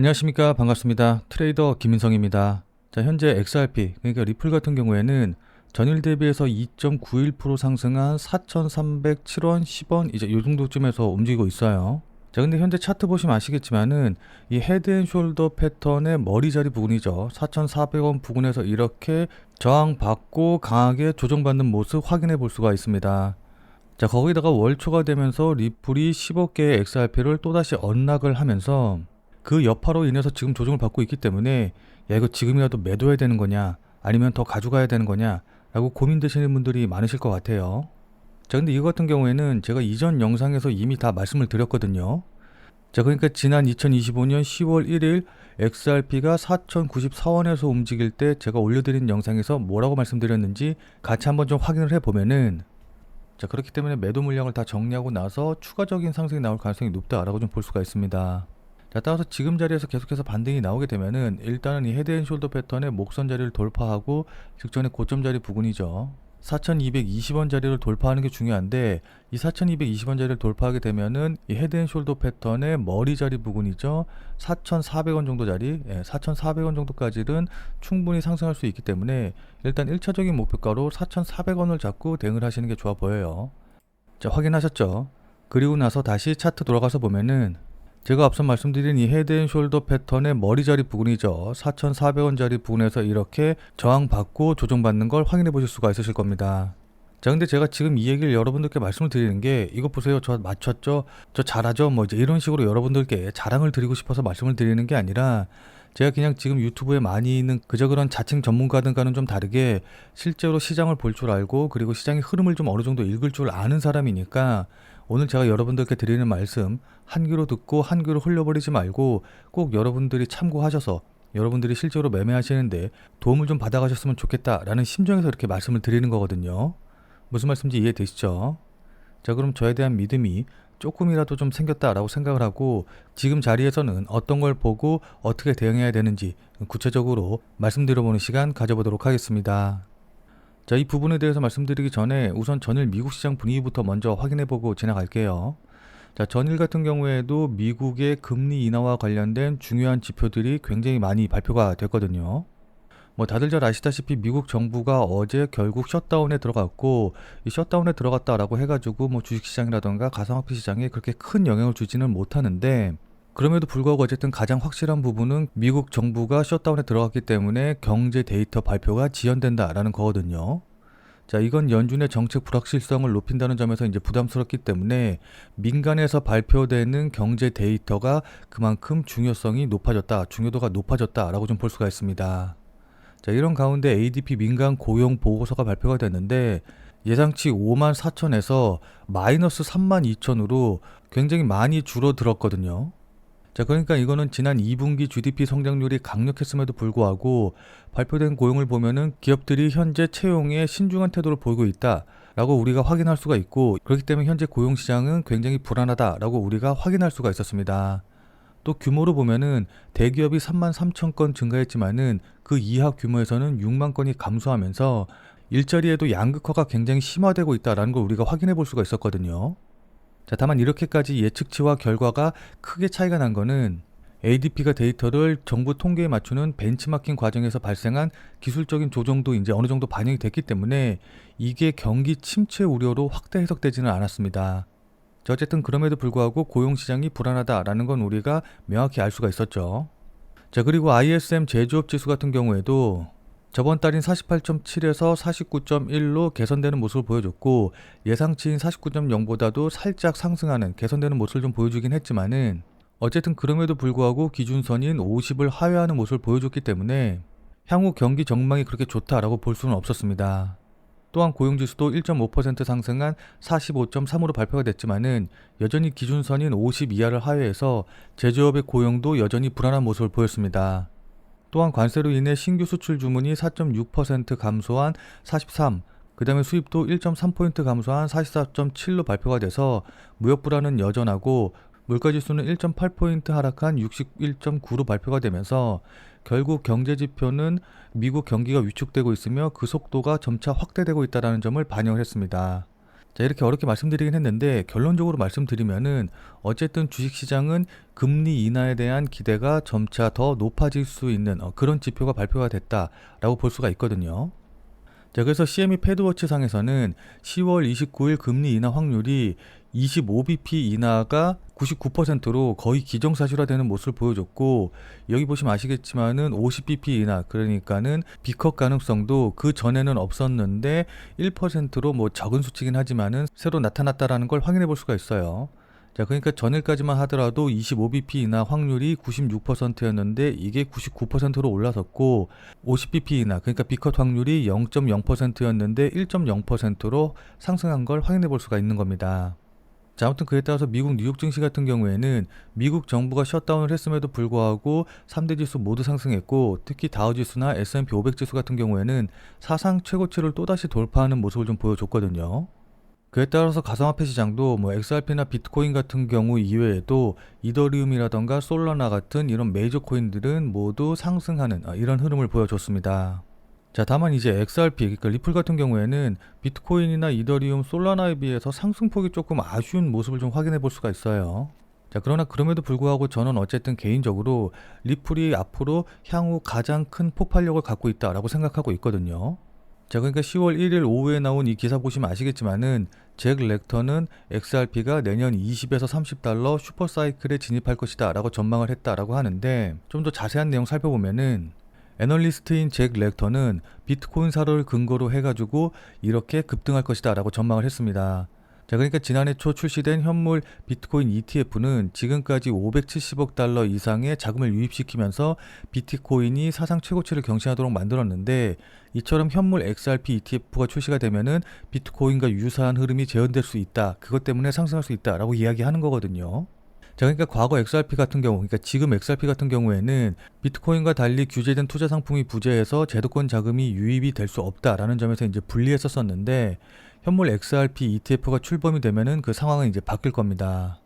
안녕하십니까. 반갑습니다. 트레이더 김인성입니다. 자 현재 XRP 그러니까 리플 같은 경우에는 전일 대비해서 2.91% 상승한 4,307원 10원 이제 요 정도쯤에서 움직이고 있어요. 자 근데 현재 차트 보시면 아시겠지만은 이 헤드앤숄더 패턴의 머리 자리 부분이죠. 4,400원 부근에서 이렇게 저항받고 강하게 조정받는 모습 확인해 볼 수가 있습니다. 자 거기다가 월초가 되면서 리플이 15개의 XRP를 또다시 언락을 하면서 그 여파로 인해서 지금 조정을 받고 있기 때문에 야 이거 지금이라도 매도해야 되는 거냐 아니면 더 가져가야 되는 거냐 라고 고민되시는 분들이 많으실 것 같아요. 자 근데 이거 같은 경우에는 제가 이전 영상에서 이미 다 말씀을 드렸거든요. 자 그러니까 지난 2025년 10월 1일 XRP가 4,094원에서 움직일 때 제가 올려드린 영상에서 뭐라고 말씀드렸는지 같이 한번 좀 확인을 해보면은 자 그렇기 때문에 매도 물량을 다 정리하고 나서 추가적인 상승이 나올 가능성이 높다라고 좀 볼 수가 있습니다 자 따라서 지금 자리에서 계속해서 반등이 나오게 되면은 일단은 이 헤드앤숄더 패턴의 목선 자리를 돌파하고 직전의 고점 자리 부근이죠. 4220원 자리를 돌파하는 게 중요한데 이 4220원 자리를 돌파하게 되면은 이 헤드앤숄더 패턴의 머리 자리 부근이죠. 4400원 정도 자리 예, 4400원 정도까지는 충분히 상승할 수 있기 때문에 일단 1차적인 목표가로 4400원을 잡고 대응을 하시는 게 좋아 보여요. 자 확인하셨죠? 그리고 나서 다시 차트 돌아가서 보면은 제가 앞서 말씀드린 이 헤드앤숄더 패턴의 머리 자리 부분이죠. 4,400원짜리 부분에서 이렇게 저항받고 조정받는 걸 확인해 보실 수가 있으실 겁니다. 자, 근데 제가 지금 이 얘기를 여러분들께 말씀을 드리는 게 이거 보세요. 저 맞췄죠? 저 잘하죠? 뭐 이제 이런 식으로 여러분들께 자랑을 드리고 싶어서 말씀을 드리는 게 아니라 제가 그냥 지금 유튜브에 많이 있는 그저 그런 자칭 전문가들과는 좀 다르게 실제로 시장을 볼 줄 알고 그리고 시장의 흐름을 좀 어느 정도 읽을 줄 아는 사람이니까 오늘 제가 여러분들께 드리는 말씀 한 귀로 듣고 한 귀로 흘려버리지 말고 꼭 여러분들이 참고하셔서 여러분들이 실제로 매매하시는데 도움을 좀 받아가셨으면 좋겠다라는 심정에서 이렇게 말씀을 드리는 거거든요. 무슨 말씀인지 이해되시죠? 자 그럼 저에 대한 믿음이 조금이라도 좀 생겼다라고 생각을 하고 지금 자리에서는 어떤 걸 보고 어떻게 대응해야 되는지 구체적으로 말씀드려보는 시간 가져보도록 하겠습니다. 자, 이 부분에 대해서 말씀드리기 전에 우선 전일 미국 시장 분위기부터 먼저 확인해 보고 지나갈게요. 자, 전일 같은 경우에도 미국의 금리 인하와 관련된 중요한 지표들이 굉장히 많이 발표가 됐거든요. 뭐 다들 잘 아시다시피 미국 정부가 어제 결국 셧다운에 들어갔고 이 셧다운에 들어갔다라고 해가지고 뭐 주식시장이라던가 가상화폐 시장에 그렇게 큰 영향을 주지는 못하는데 그럼에도 불구하고 어쨌든 가장 확실한 부분은 미국 정부가 셧다운에 들어갔기 때문에 경제 데이터 발표가 지연된다라는 거거든요. 자, 이건 연준의 정책 불확실성을 높인다는 점에서 이제 부담스럽기 때문에 민간에서 발표되는 경제 데이터가 그만큼 중요성이 높아졌다, 중요도가 높아졌다라고 좀 볼 수가 있습니다. 자, 이런 가운데 ADP 민간 고용 보고서가 발표가 됐는데 예상치 5만 4천에서 마이너스 3만 2천으로 굉장히 많이 줄어들었거든요. 자, 그러니까 이거는 지난 2분기 GDP 성장률이 강력했음에도 불구하고 발표된 고용을 보면은 기업들이 현재 채용에 신중한 태도를 보이고 있다. 라고 우리가 확인할 수가 있고 그렇기 때문에 현재 고용 시장은 굉장히 불안하다라고 우리가 확인할 수가 있었습니다. 또 규모로 보면은 대기업이 3만 3천 건 증가했지만은 그 이하 규모에서는 6만 건이 감소하면서 일자리에도 양극화가 굉장히 심화되고 있다라는 걸 우리가 확인해 볼 수가 있었거든요. 자, 다만 이렇게까지 예측치와 결과가 크게 차이가 난 거는 ADP가 데이터를 정부 통계에 맞추는 벤치마킹 과정에서 발생한 기술적인 조정도 이제 어느 정도 반영이 됐기 때문에 이게 경기 침체 우려로 확대 해석되지는 않았습니다. 자, 어쨌든 그럼에도 불구하고 고용 시장이 불안하다라는 건 우리가 명확히 알 수가 있었죠. 자, 그리고 ISM 제조업 지수 같은 경우에도 저번 달인 48.7에서 49.1로 개선되는 모습을 보여줬고 예상치인 49.0보다도 살짝 상승하는 개선되는 모습을 좀 보여주긴 했지만은 어쨌든 그럼에도 불구하고 기준선인 50을 하회하는 모습을 보여줬기 때문에 향후 경기 전망이 그렇게 좋다라고 볼 수는 없었습니다. 또한 고용지수도 1.5% 상승한 45.3으로 발표가 됐지만은 여전히 기준선인 50 이하를 하회해서 제조업의 고용도 여전히 불안한 모습을 보였습니다. 또한 관세로 인해 신규 수출 주문이 4.6% 감소한 43, 그 다음에 수입도 1.3포인트 감소한 44.7로 발표가 돼서 무역 불안은 여전하고 물가지수는 1.8포인트 하락한 61.9로 발표가 되면서 결국 경제 지표는 미국 경기가 위축되고 있으며 그 속도가 점차 확대되고 있다는 점을 반영을 했습니다. 자, 이렇게 어렵게 말씀드리긴 했는데 결론적으로 말씀드리면은 어쨌든 주식시장은 금리 인하에 대한 기대가 점차 더 높아질 수 있는 어, 그런 지표가 발표가 됐다라고 볼 수가 있거든요. 자, 그래서 CME 패드워치 상에서는 10월 29일 금리 인하 확률이 25bp 인하가 99%로 거의 기정사실화되는 모습을 보여줬고 여기 보시면 아시겠지만은 50bp 인하 그러니까는 비컷 가능성도 그 전에는 없었는데 1%로 뭐 적은 수치긴 하지만은 새로 나타났다라는 걸 확인해 볼 수가 있어요. 자, 그러니까 전일까지만 하더라도 25bp 인하 확률이 96%였는데 이게 99%로 올라섰고 50bp 인하 그러니까 비컷 확률이 0.0%였는데 1.0%로 상승한 걸 확인해 볼 수가 있는 겁니다. 자, 아무튼 그에 따라서 미국 뉴욕 증시 같은 경우에는 미국 정부가 셧다운을 했음에도 불구하고 3대 지수 모두 상승했고 특히 다우 지수나 S&P 500 지수 같은 경우에는 사상 최고치를 또다시 돌파하는 모습을 좀 보여줬거든요. 그에 따라서 가상화폐 시장도 뭐 XRP나 비트코인 같은 경우 이외에도 이더리움이라던가 솔라나 같은 이런 메이저 코인들은 모두 상승하는 아, 이런 흐름을 보여줬습니다. 자, 다만 이제 XRP, 그러니까 리플 같은 경우에는 비트코인이나 이더리움, 솔라나에 비해서 상승폭이 조금 아쉬운 모습을 좀 확인해 볼 수가 있어요. 자, 그러나 그럼에도 불구하고 저는 어쨌든 개인적으로 리플이 앞으로 향후 가장 큰 폭발력을 갖고 있다라고 생각하고 있거든요. 자, 그러니까 10월 1일 오후에 나온 이 기사 보시면 아시겠지만은 잭 렉터는 XRP가 내년 20에서 30달러 슈퍼사이클에 진입할 것이다라고 전망을 했다라고 하는데 좀 더 자세한 내용 살펴보면은 애널리스트인 잭 렉터는 비트코인 사료를 근거로 해가지고 이렇게 급등할 것이다 라고 전망을 했습니다. 자, 그러니까 지난해 초 출시된 현물 비트코인 ETF는 지금까지 570억 달러 이상의 자금을 유입시키면서 비트코인이 사상 최고치를 경신하도록 만들었는데 이처럼 현물 XRP ETF가 출시가 되면은 비트코인과 유사한 흐름이 재현될 수 있다. 그것 때문에 상승할 수 있다라고 이야기하는 거거든요. 자, 그러니까 과거 XRP 같은 경우, 그러니까 지금 XRP 같은 경우에는 비트코인과 달리 규제된 투자 상품이 부재해서 제도권 자금이 유입이 될 수 없다라는 점에서 이제 분리했었었는데 현물 XRP ETF가 출범이 되면은 그 상황은 이제 바뀔 겁니다.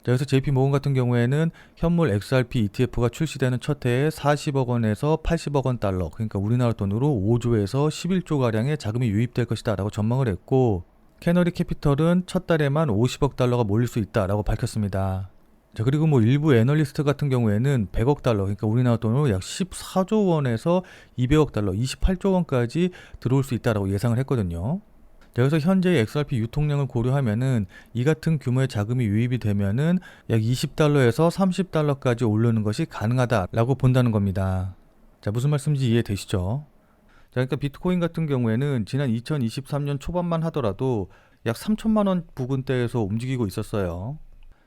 자, 그래서 JP 모건 같은 경우에는 현물 XRP ETF가 출시되는 첫 해에 40억 원에서 80억 원 달러, 그러니까 우리나라 돈으로 5조에서 11조 가량의 자금이 유입될 것이다라고 전망을 했고 캐너리 캐피털은 첫 달에만 50억 달러가 몰릴 수 있다라고 밝혔습니다. 자, 그리고 뭐 일부 애널리스트 같은 경우에는 100억 달러, 그러니까 우리나라 돈으로 약 14조 원에서 200억 달러, 28조 원까지 들어올 수 있다라고 예상을 했거든요. 자, 그래서 현재의 XRP 유통량을 고려하면은 이 같은 규모의 자금이 유입이 되면은 약 20달러에서 30달러까지 오르는 것이 가능하다라고 본다는 겁니다. 자, 무슨 말씀인지 이해되시죠? 자, 그러니까 비트코인 같은 경우에는 지난 2023년 초반만 하더라도 약 3천만 원 부근대에서 움직이고 있었어요.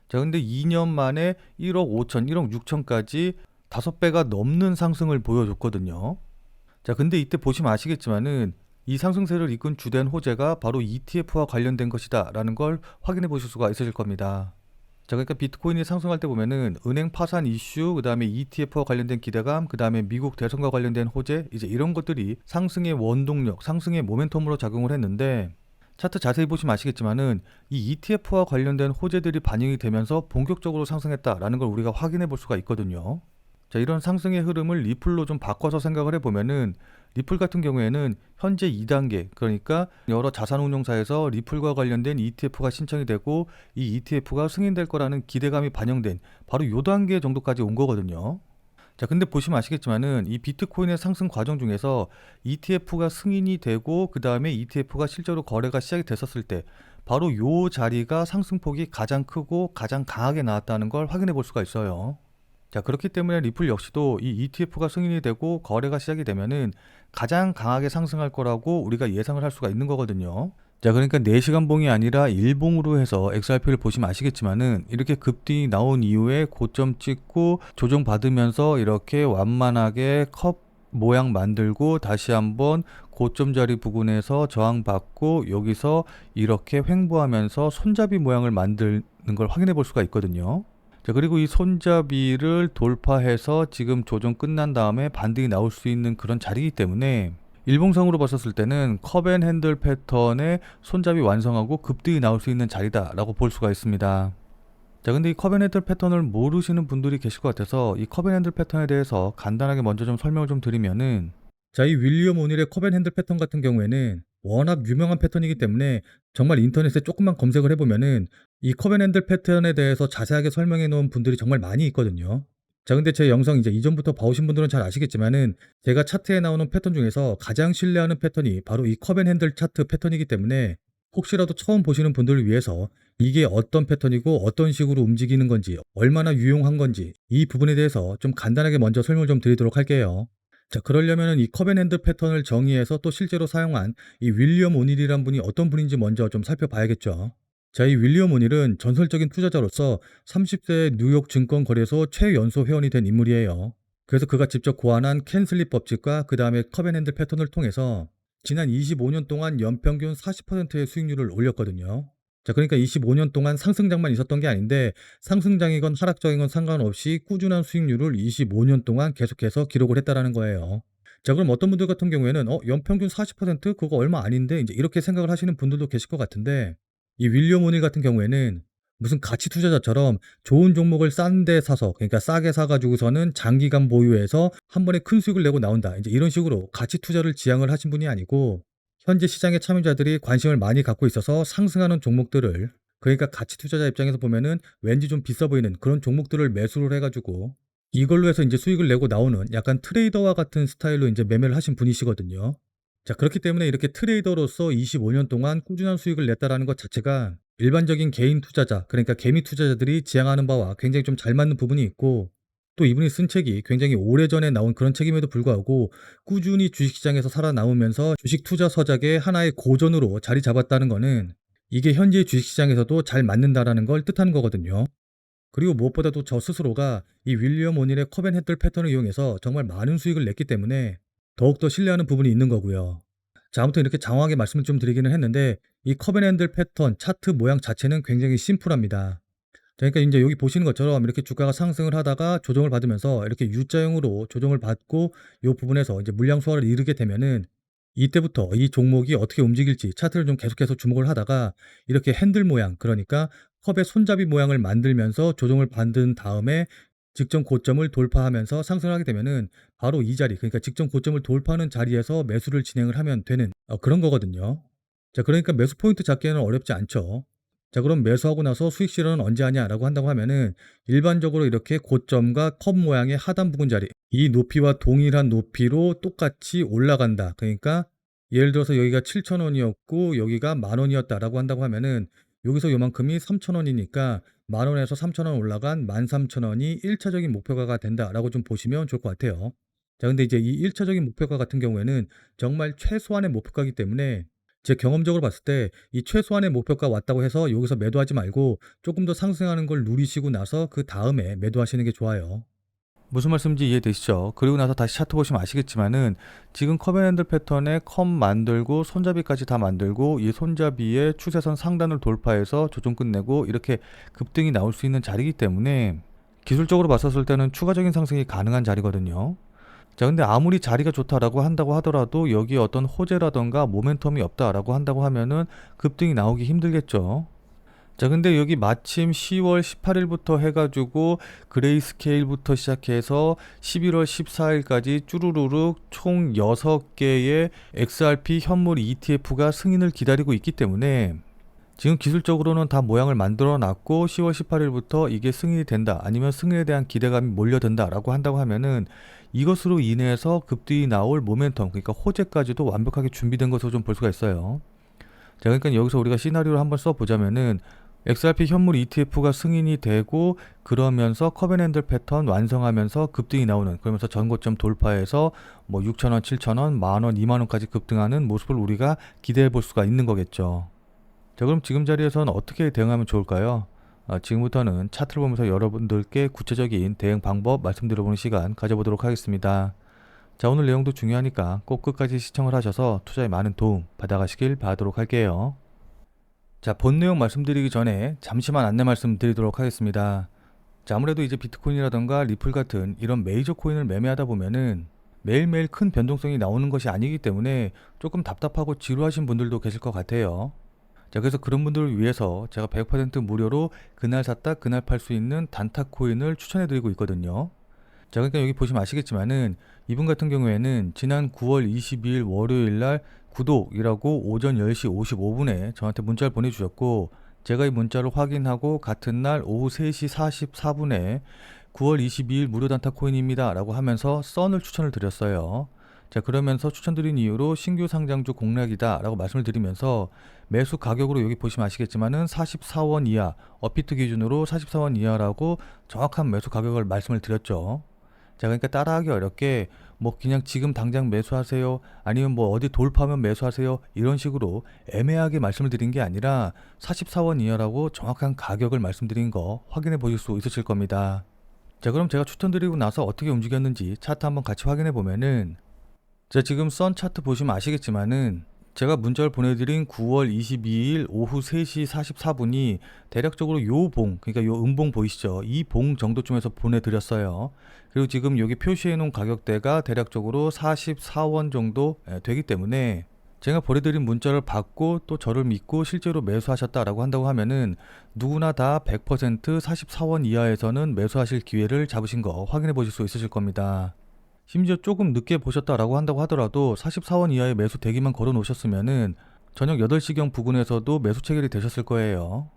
자, 근데 2년 만에 1억 5천, 1억 6천까지 5배가 넘는 상승을 보여줬거든요. 자, 근데 이때 보시면 아시겠지만은 이 상승세를 이끈 주된 호재가 바로 ETF와 관련된 것이다 라는 걸 확인해 보실 수가 있으실 겁니다. 자, 그러니까 비트코인이 상승할 때 보면은 은행 파산 이슈, 그 다음에 ETF와 관련된 기대감, 그 다음에 미국 대선과 관련된 호재, 이제 이런 것들이 상승의 원동력, 상승의 모멘텀으로 작용을 했는데 차트 자세히 보시면 아시겠지만은 이 ETF와 관련된 호재들이 반영이 되면서 본격적으로 상승했다라는 걸 우리가 확인해 볼 수가 있거든요. 자, 이런 상승의 흐름을 리플로 좀 바꿔서 생각을 해 보면은 리플 같은 경우에는 현재 2단계, 그러니까 여러 자산운용사에서 리플과 관련된 ETF가 신청이 되고 이 ETF가 승인될 거라는 기대감이 반영된 바로 요 단계 정도까지 온 거거든요. 자, 근데 보시면 아시겠지만은 이 비트코인의 상승 과정 중에서 ETF가 승인이 되고 그 다음에 ETF가 실제로 거래가 시작이 됐었을 때 바로 요 자리가 상승폭이 가장 크고 가장 강하게 나왔다는 걸 확인해 볼 수가 있어요. 자, 그렇기 때문에 리플 역시도 이 ETF가 승인이 되고 거래가 시작이 되면은 가장 강하게 상승할 거라고 우리가 예상을 할 수가 있는 거거든요. 자, 그러니까 4시간 봉이 아니라 일봉으로 해서 XRP를 보시면 아시겠지만은 이렇게 급등이 나온 이후에 고점 찍고 조정 받으면서 이렇게 완만하게 컵 모양 만들고 다시 한번 고점 자리 부근에서 저항 받고 여기서 이렇게 횡보하면서 손잡이 모양을 만드는 걸 확인해 볼 수가 있거든요. 자, 그리고 이 손잡이를 돌파해서 지금 조정 끝난 다음에 반등이 나올 수 있는 그런 자리이기 때문에 일봉상으로 봤었을 때는 컵앤 핸들 패턴의 손잡이 완성하고 급등이 나올 수 있는 자리다라고 볼 수가 있습니다. 자, 근데 이 컵앤 핸들 패턴을 모르시는 분들이 계실 것 같아서 이 컵앤 핸들 패턴에 대해서 간단하게 먼저 좀 설명을 좀 드리면은 자, 이 윌리엄 오닐의 컵앤 핸들 패턴 같은 경우에는 워낙 유명한 패턴이기 때문에 정말 인터넷에 조금만 검색을 해보면은 이 컵앤핸들 패턴에 대해서 자세하게 설명해 놓은 분들이 정말 많이 있거든요. 자, 근데 제 영상 이제 이전부터 봐오신 분들은 잘 아시겠지만은 제가 차트에 나오는 패턴 중에서 가장 신뢰하는 패턴이 바로 이 컵앤 핸들 차트 패턴이기 때문에 혹시라도 처음 보시는 분들을 위해서 이게 어떤 패턴이고 어떤 식으로 움직이는 건지 얼마나 유용한 건지 이 부분에 대해서 좀 간단하게 먼저 설명을 좀 드리도록 할게요. 자, 그러려면은 이 컵앤핸드 패턴을 정의해서 또 실제로 사용한 이 윌리엄 오닐이란 분이 어떤 분인지 먼저 좀 살펴봐야겠죠. 자, 이 윌리엄 오닐은 전설적인 투자자로서 30대 뉴욕 증권 거래소 최연소 회원이 된 인물이에요. 그래서 그가 직접 고안한 캔슬립 법칙과 그 다음에 컵앤핸들 패턴을 통해서 지난 25년 동안 연평균 40%의 수익률을 올렸거든요. 자, 그러니까 25년 동안 상승장만 있었던 게 아닌데 상승장이건 하락장이건 상관없이 꾸준한 수익률을 25년 동안 계속해서 기록을 했다라는 거예요. 자, 그럼 어떤 분들 같은 경우에는 어, 연평균 40% 그거 얼마 아닌데 이제 이렇게 생각을 하시는 분들도 계실 것 같은데 이 윌리엄 오닐 같은 경우에는 무슨 가치 투자자처럼 좋은 종목을 싼 데 사서 그러니까 싸게 사가지고서는 장기간 보유해서 한 번에 큰 수익을 내고 나온다. 이제 이런 식으로 가치 투자를 지향을 하신 분이 아니고 현재 시장의 참여자들이 관심을 많이 갖고 있어서 상승하는 종목들을 그러니까 가치 투자자 입장에서 보면은 왠지 좀 비싸 보이는 그런 종목들을 매수를 해가지고 이걸로 해서 이제 수익을 내고 나오는 약간 트레이더와 같은 스타일로 이제 매매를 하신 분이시거든요. 자, 그렇기 때문에 이렇게 트레이더로서 25년 동안 꾸준한 수익을 냈다라는 것 자체가 일반적인 개인 투자자, 그러니까 개미 투자자들이 지향하는 바와 굉장히 좀 잘 맞는 부분이 있고 또 이분이 쓴 책이 굉장히 오래전에 나온 그런 책임에도 불구하고 꾸준히 주식시장에서 살아남으면서 주식 투자 서작의 하나의 고전으로 자리 잡았다는 거는 이게 현재 주식시장에서도 잘 맞는다라는 걸 뜻하는 거거든요. 그리고 무엇보다도 저 스스로가 이 윌리엄 오닐의 컵앤헤들 패턴을 이용해서 정말 많은 수익을 냈기 때문에 더욱더 신뢰하는 부분이 있는 거고요. 자, 아무튼 이렇게 장황하게 말씀을 좀 드리기는 했는데 이 컵앤핸들 패턴 차트 모양 자체는 굉장히 심플합니다. 그러니까 이제 여기 보시는 것처럼 이렇게 주가가 상승을 하다가 조정을 받으면서 이렇게 U자형으로 조정을 받고 이 부분에서 이제 물량 소화를 이루게 되면은 이때부터 이 종목이 어떻게 움직일지 차트를 좀 계속해서 주목을 하다가 이렇게 핸들 모양 그러니까 컵의 손잡이 모양을 만들면서 조정을 받은 다음에 직전 고점을 돌파하면서 상승을 하게 되면은 바로 이 자리 그러니까 직전 고점을 돌파하는 자리에서 매수를 진행을 하면 되는 어, 그런 거거든요. 자 그러니까 매수 포인트 잡기에는 어렵지 않죠. 자 그럼 매수하고 나서 수익 실현은 언제 하냐라고 한다고 하면은 일반적으로 이렇게 고점과 컵 모양의 하단 부분 자리 이 높이와 동일한 높이로 똑같이 올라간다. 그러니까 예를 들어서 여기가 7,000원이었고 여기가 만 원이었다라고 한다고 하면은 여기서 요만큼이 3,000원이니까 만 원에서 3,000원 올라간 13,000원이 1차적인 목표가가 된다라고 좀 보시면 좋을 것 같아요. 자, 근데 이제 이 1차적인 목표가 같은 경우에는 정말 최소한의 목표가이기 때문에 제 경험적으로 봤을 때 이 최소한의 목표가 왔다고 해서 여기서 매도하지 말고 조금 더 상승하는 걸 누리시고 나서 그 다음에 매도하시는 게 좋아요. 무슨 말씀인지 이해되시죠? 그리고 나서 다시 차트 보시면 아시겠지만은 지금 컵앤핸들 패턴에 컵 만들고 손잡이까지 다 만들고 이 손잡이의 추세선 상단을 돌파해서 조정 끝내고 이렇게 급등이 나올 수 있는 자리이기 때문에 기술적으로 봤었을 때는 추가적인 상승이 가능한 자리거든요. 자, 근데 아무리 자리가 좋다라고 한다고 하더라도 여기에 어떤 호재라던가 모멘텀이 없다라고 한다고 하면은 급등이 나오기 힘들겠죠. 자, 근데 여기 마침 10월 18일부터 해가지고 그레이스케일부터 시작해서 11월 14일까지 쭈루루룩 총 6개의 XRP 현물 ETF가 승인을 기다리고 있기 때문에 지금 기술적으로는 다 모양을 만들어 놨고 10월 18일부터 이게 승인이 된다 아니면 승인에 대한 기대감이 몰려든다라고 한다고 하면은 이것으로 인해서 급등이 나올 모멘텀 그러니까 호재까지도 완벽하게 준비된 것으로 좀 볼 수가 있어요. 자, 그러니까 여기서 우리가 시나리오를 한번 써보자면은 XRP 현물 ETF가 승인이 되고 그러면서 커벤핸들 패턴 완성하면서 급등이 나오는 그러면서 전고점 돌파해서 뭐 6천원, 7천원, 만원, 2만원까지 급등하는 모습을 우리가 기대해 볼 수가 있는 거겠죠. 자 그럼 지금 자리에서는 어떻게 대응하면 좋을까요? 아, 지금부터는 차트를 보면서 여러분들께 구체적인 대응 방법 말씀드려보는 시간 가져보도록 하겠습니다. 자 오늘 내용도 중요하니까 꼭 끝까지 시청을 하셔서 투자에 많은 도움 받아가시길 바라도록 할게요. 자, 본 내용 말씀드리기 전에 잠시만 안내 말씀드리도록 하겠습니다. 자, 아무래도 이제 비트코인이라던가 리플 같은 이런 메이저 코인을 매매하다 보면은 매일매일 큰 변동성이 나오는 것이 아니기 때문에 조금 답답하고 지루하신 분들도 계실 것 같아요. 자, 그래서 그런 분들을 위해서 제가 100% 무료로 그날 샀다 그날 팔 수 있는 단타 코인을 추천해 드리고 있거든요. 자, 그러니까 여기 보시면 아시겠지만은 이분 같은 경우에는 지난 9월 22일 월요일 날 구독이라고 오전 10시 55분에 저한테 문자를 보내주셨고 제가 이 문자를 확인하고 같은 날 오후 3시 44분에 9월 22일 무료 단타 코인입니다 라고 하면서 썬을 추천을 드렸어요. 자 그러면서 추천드린 이유로 신규 상장주 공략이다 라고 말씀을 드리면서 매수 가격으로 여기 보시면 아시겠지만은 44원 이하 업비트 기준으로 44원 이하라고 정확한 매수 가격을 말씀을 드렸죠. 자 그러니까 따라하기 어렵게 뭐 그냥 지금 당장 매수하세요 아니면 뭐 어디 돌파하면 매수하세요 이런 식으로 애매하게 말씀을 드린 게 아니라 44원 이하라고 정확한 가격을 말씀드린 거 확인해 보실 수 있으실 겁니다. 자 그럼 제가 추천드리고 나서 어떻게 움직였는지 차트 한번 같이 확인해 보면은 자 지금 선 차트 보시면 아시겠지만은 제가 문자를 보내드린 9월 22일 오후 3시 44분이 대략적으로 요 봉, 그러니까 요 음봉 보이시죠? 이 봉 정도쯤에서 보내드렸어요. 그리고 지금 여기 표시해 놓은 가격대가 대략적으로 44원 정도 예, 되기 때문에 제가 보내드린 문자를 받고 또 저를 믿고 실제로 매수하셨다라고 한다고 하면은 누구나 다 100% 44원 이하에서는 매수하실 기회를 잡으신 거 확인해 보실 수 있으실 겁니다. 심지어 조금 늦게 보셨다라고 한다고 하더라도 44원 이하의 매수 대기만 걸어 놓으셨으면은 저녁 8시경 부근에서도 매수 체결이 되셨을 거예요.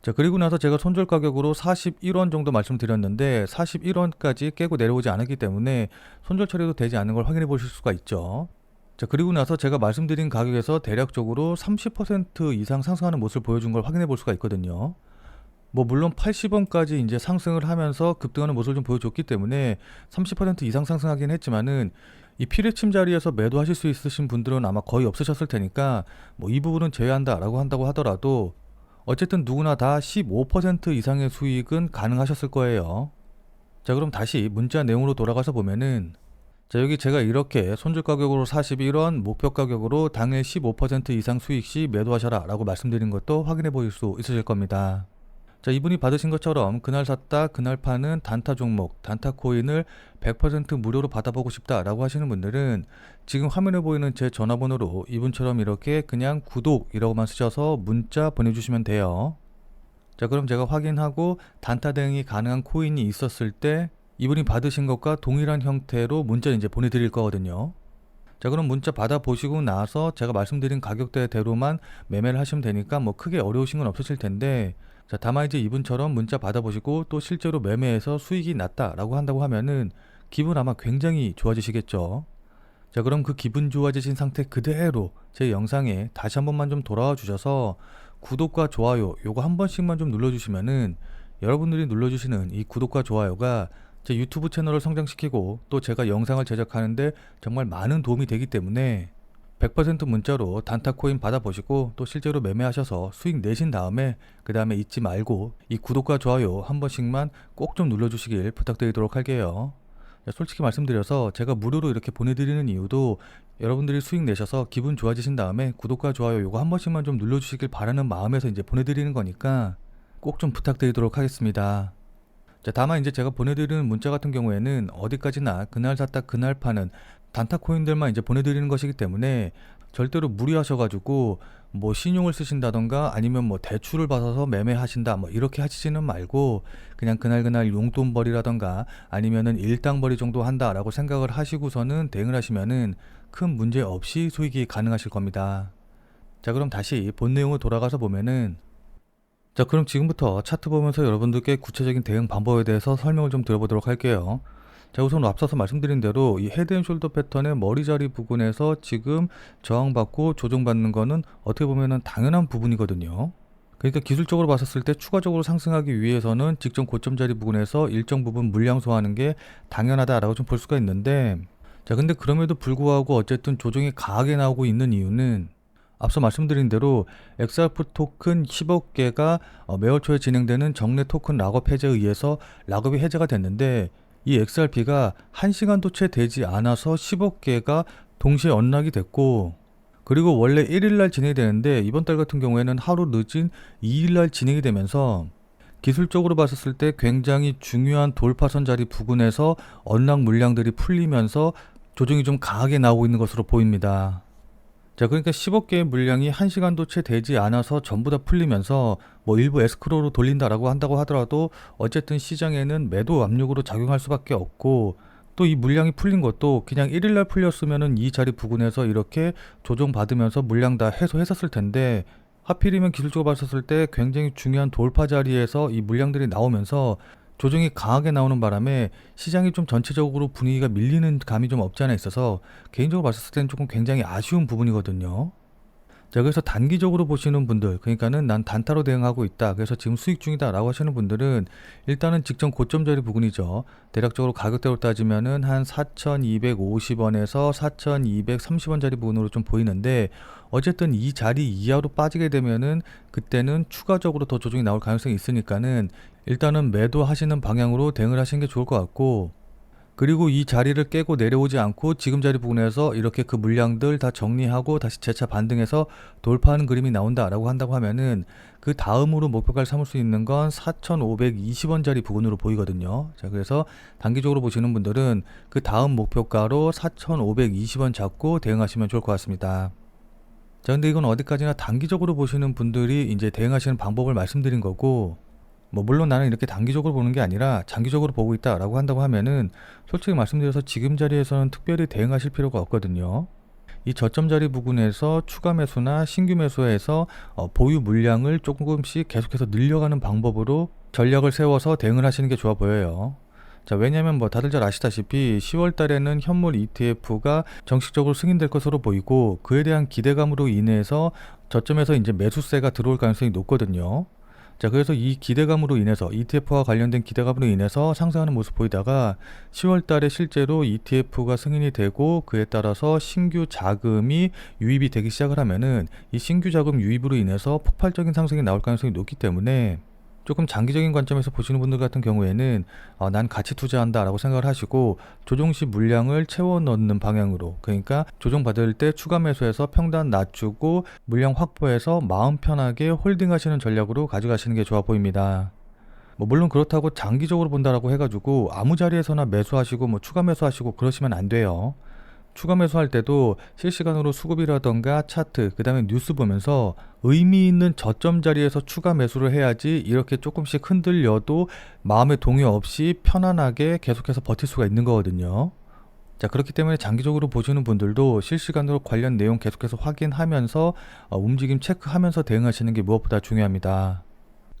자, 그리고 나서 제가 손절 가격으로 41원 정도 말씀드렸는데 41원까지 깨고 내려오지 않았기 때문에 손절 처리도 되지 않는 걸 확인해 보실 수가 있죠. 자, 그리고 나서 제가 말씀드린 가격에서 대략적으로 30% 이상 상승하는 모습을 보여준 걸 확인해 볼 수가 있거든요. 뭐 물론 80원까지 이제 상승을 하면서 급등하는 모습을 좀 보여줬기 때문에 30% 이상 상승하긴 했지만은 이 피레침 자리에서 매도하실 수 있으신 분들은 아마 거의 없으셨을 테니까 뭐 이 부분은 제외한다라고 한다고 하더라도 어쨌든 누구나 다 15% 이상의 수익은 가능하셨을 거예요. 자 그럼 다시 문자 내용으로 돌아가서 보면은 자 여기 제가 이렇게 손절 가격으로 41원 목표 가격으로 당일 15% 이상 수익 시 매도하셔라 라고 말씀드린 것도 확인해 보실 수 있으실 겁니다. 자, 이분이 받으신 것처럼 그날 샀다, 그날 파는 단타 종목, 단타 코인을 100% 무료로 받아보고 싶다라고 하시는 분들은 지금 화면에 보이는 제 전화번호로 이분처럼 이렇게 그냥 구독이라고만 쓰셔서 문자 보내주시면 돼요. 자, 그럼 제가 확인하고 단타 대응이 가능한 코인이 있었을 때 이분이 받으신 것과 동일한 형태로 문자 이제 보내드릴 거거든요. 자 그럼 문자 받아보시고 나서 제가 말씀드린 가격대대로만 매매를 하시면 되니까 뭐 크게 어려우신 건 없으실 텐데 자, 다만 이제 이분처럼 문자 받아보시고 또 실제로 매매해서 수익이 났다라고 한다고 하면은 기분 아마 굉장히 좋아지시겠죠. 자, 그럼 그 기분 좋아지신 상태 그대로 제 영상에 다시 한 번만 좀 돌아와 주셔서 구독과 좋아요 요거 한 번씩만 좀 눌러주시면은 여러분들이 눌러주시는 이 구독과 좋아요가 제 유튜브 채널을 성장시키고 또 제가 영상을 제작하는데 정말 많은 도움이 되기 때문에 100% 문자로 단타 코인 받아보시고 또 실제로 매매하셔서 수익 내신 다음에 그 다음에 잊지 말고 이 구독과 좋아요 한 번씩만 꼭 좀 눌러주시길 부탁드리도록 할게요. 솔직히 말씀드려서 제가 무료로 이렇게 보내드리는 이유도 여러분들이 수익 내셔서 기분 좋아지신 다음에 구독과 좋아요 요거 한 번씩만 좀 눌러주시길 바라는 마음에서 이제 보내드리는 거니까 꼭 좀 부탁드리도록 하겠습니다. 자, 다만 이제 제가 보내드리는 문자 같은 경우에는 어디까지나 그날 샀다 그날 파는 단타 코인들만 이제 보내드리는 것이기 때문에 절대로 무리하셔가지고 뭐 신용을 쓰신다던가 아니면 뭐 대출을 받아서 매매하신다 뭐 이렇게 하시지는 말고 그냥 그날그날 용돈벌이라던가 아니면은 일당벌이 정도 한다라고 생각을 하시고서는 대응을 하시면은 큰 문제 없이 수익이 가능하실 겁니다. 자 그럼 다시 본 내용으로 돌아가서 보면은 자 그럼 지금부터 차트 보면서 여러분들께 구체적인 대응 방법에 대해서 설명을 좀 드려보도록 할게요. 자 우선 앞서서 말씀드린 대로 이 헤드앤숄더 패턴의 머리 자리 부분에서 지금 저항받고 조정받는 거는 어떻게 보면은 당연한 부분이거든요. 그러니까 기술적으로 봤었을 때 추가적으로 상승하기 위해서는 직전 고점 자리 부분에서 일정 부분 물량 소화하는 게 당연하다라고 좀 볼 수가 있는데 자 근데 그럼에도 불구하고 어쨌든 조정이 강하게 나오고 있는 이유는 앞서 말씀드린 대로 XRP 토큰 10억 개가 어, 매월 초에 진행되는 정례 토큰 락업 해제에 의해서 락업이 해제가 됐는데 이 XRP가 1시간도 채 되지 않아서 10억 개가 동시에 언락이 됐고 그리고 원래 1일날 진행이 되는데 이번 달 같은 경우에는 하루 늦은 2일날 진행이 되면서 기술적으로 봤었을 때 굉장히 중요한 돌파선 자리 부근에서 언락 물량들이 풀리면서 조정이 좀 강하게 나오고 있는 것으로 보입니다. 자, 그러니까 10억 개의 물량이 1시간도 채 되지 않아서 전부 다 풀리면서 뭐 일부 에스크로로 돌린다라고 한다고 하더라도 어쨌든 시장에는 매도 압력으로 작용할 수밖에 없고 또 이 물량이 풀린 것도 그냥 1일날 풀렸으면은 이 자리 부근에서 이렇게 조정받으면서 물량 다 해소했었을 텐데 하필이면 기술적으로 봤었을 때 굉장히 중요한 돌파 자리에서 이 물량들이 나오면서 조정이 강하게 나오는 바람에 시장이 좀 전체적으로 분위기가 밀리는 감이 좀 없지 않아 있어서 개인적으로 봤을 때는 조금 굉장히 아쉬운 부분이거든요. 자, 그래서 단기적으로 보시는 분들, 그러니까는 난 단타로 대응하고 있다. 그래서 지금 수익 중이다 라고 하시는 분들은 일단은 직전 고점 자리 부분이죠. 대략적으로 가격대로 따지면은 한 4,250원에서 4,230원 자리 부분으로 좀 보이는데 어쨌든 이 자리 이하로 빠지게 되면은 그때는 추가적으로 더 조정이 나올 가능성이 있으니까는 일단은 매도하시는 방향으로 대응을 하시는 게 좋을 것 같고 그리고 이 자리를 깨고 내려오지 않고 지금 자리 부분에서 이렇게 그 물량들 다 정리하고 다시 재차 반등해서 돌파하는 그림이 나온다라고 한다고 하면은 그 다음으로 목표가를 삼을 수 있는 건 4,520원짜리 부분으로 보이거든요. 자, 그래서 단기적으로 보시는 분들은 그 다음 목표가로 4,520원 잡고 대응하시면 좋을 것 같습니다. 자, 근데 이건 어디까지나 단기적으로 보시는 분들이 이제 대응하시는 방법을 말씀드린 거고 뭐 물론 나는 이렇게 단기적으로 보는 게 아니라 장기적으로 보고 있다라고 한다고 하면은 솔직히 말씀드려서 지금 자리에서는 특별히 대응하실 필요가 없거든요. 이 저점 자리 부근에서 추가 매수나 신규 매수에서 어, 보유 물량을 조금씩 계속해서 늘려가는 방법으로 전략을 세워서 대응을 하시는 게 좋아 보여요. 자, 왜냐면 뭐 다들 잘 아시다시피 10월 달에는 현물 ETF가 정식적으로 승인될 것으로 보이고 그에 대한 기대감으로 인해서 저점에서 이제 매수세가 들어올 가능성이 높거든요. 자, 그래서 이 기대감으로 인해서 ETF와 관련된 기대감으로 인해서 상승하는 모습 보이다가 10월 달에 실제로 ETF가 승인이 되고 그에 따라서 신규 자금이 유입이 되기 시작을 하면은 이 신규 자금 유입으로 인해서 폭발적인 상승이 나올 가능성이 높기 때문에 조금 장기적인 관점에서 보시는 분들 같은 경우에는 어, 난 같이 투자한다라고 생각을 하시고 조정 시 물량을 채워 넣는 방향으로 그러니까 조정 받을 때 추가 매수해서 평단 낮추고 물량 확보해서 마음 편하게 홀딩하시는 전략으로 가져가시는 게 좋아 보입니다. 뭐 물론 그렇다고 장기적으로 본다라고 해가지고 아무 자리에서나 매수하시고 뭐 추가 매수하시고 그러시면 안 돼요. 추가 매수할 때도 실시간으로 수급이라던가 차트, 그 다음에 뉴스 보면서 의미 있는 저점 자리에서 추가 매수를 해야지 이렇게 조금씩 흔들려도 마음의 동요 없이 편안하게 계속해서 버틸 수가 있는 거거든요. 자, 그렇기 때문에 장기적으로 보시는 분들도 실시간으로 관련 내용 계속해서 확인하면서 어, 움직임 체크하면서 대응하시는 게 무엇보다 중요합니다.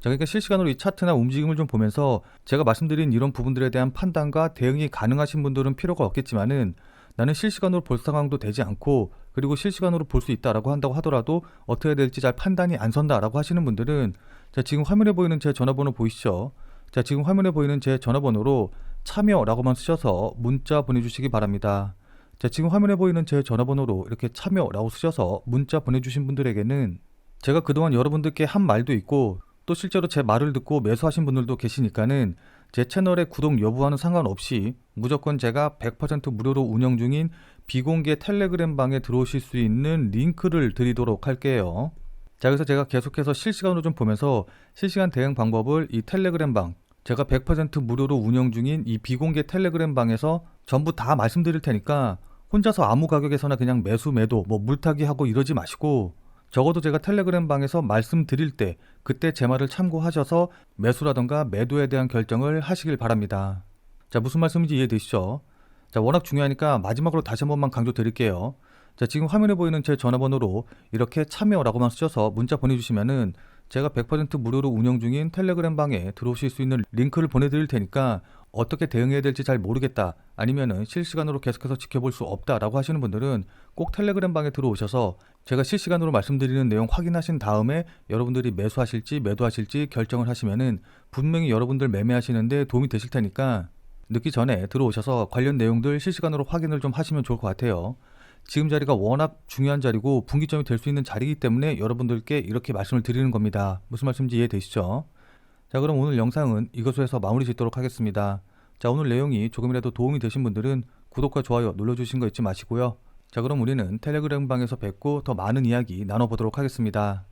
자, 그러니까 실시간으로 이 차트나 움직임을 좀 보면서 제가 말씀드린 이런 부분들에 대한 판단과 대응이 가능하신 분들은 필요가 없겠지만은 나는 실시간으로 볼 상황도 되지 않고 그리고 실시간으로 볼 수 있다라고 한다고 하더라도 어떻게 될지 잘 판단이 안 선다라고 하시는 분들은 자 지금 화면에 보이는 제 전화번호 보이시죠? 자 지금 화면에 보이는 제 전화번호로 참여라고만 쓰셔서 문자 보내주시기 바랍니다. 자 지금 화면에 보이는 제 전화번호로 이렇게 참여라고 쓰셔서 문자 보내주신 분들에게는 제가 그동안 여러분들께 한 말도 있고 또 실제로 제 말을 듣고 매수하신 분들도 계시니까는 제 채널의 구독 여부와는 상관없이 무조건 제가 100% 무료로 운영 중인 비공개 텔레그램 방에 들어오실 수 있는 링크를 드리도록 할게요. 자, 그래서 제가 계속해서 실시간으로 좀 보면서 실시간 대응 방법을 이 텔레그램 방, 제가 100% 무료로 운영 중인 이 비공개 텔레그램 방에서 전부 다 말씀드릴 테니까 혼자서 아무 가격에서나 그냥 매수, 매도, 뭐 물타기 하고 이러지 마시고 적어도 제가 텔레그램 방에서 말씀드릴 때 그때 제 말을 참고하셔서 매수라던가 매도에 대한 결정을 하시길 바랍니다. 자, 무슨 말씀인지 이해되시죠? 자, 워낙 중요하니까 마지막으로 다시 한 번만 강조드릴게요. 자, 지금 화면에 보이는 제 전화번호로 이렇게 참여라고만 쓰셔서 문자 보내주시면은 제가 100% 무료로 운영 중인 텔레그램 방에 들어오실 수 있는 링크를 보내드릴 테니까 어떻게 대응해야 될지 잘 모르겠다 아니면은 실시간으로 계속해서 지켜볼 수 없다라고 하시는 분들은 꼭 텔레그램 방에 들어오셔서 제가 실시간으로 말씀드리는 내용 확인하신 다음에 여러분들이 매수하실지 매도하실지 결정을 하시면은 분명히 여러분들 매매하시는데 도움이 되실 테니까 늦기 전에 들어오셔서 관련 내용들 실시간으로 확인을 좀 하시면 좋을 것 같아요. 지금 자리가 워낙 중요한 자리고 분기점이 될 수 있는 자리이기 때문에 여러분들께 이렇게 말씀을 드리는 겁니다. 무슨 말씀인지 이해되시죠? 자, 그럼 오늘 영상은 이것으로 해서 마무리 짓도록 하겠습니다. 자, 오늘 내용이 조금이라도 도움이 되신 분들은 구독과 좋아요 눌러주신 거 잊지 마시고요. 자, 그럼 우리는 텔레그램 방에서 뵙고 더 많은 이야기 나눠보도록 하겠습니다.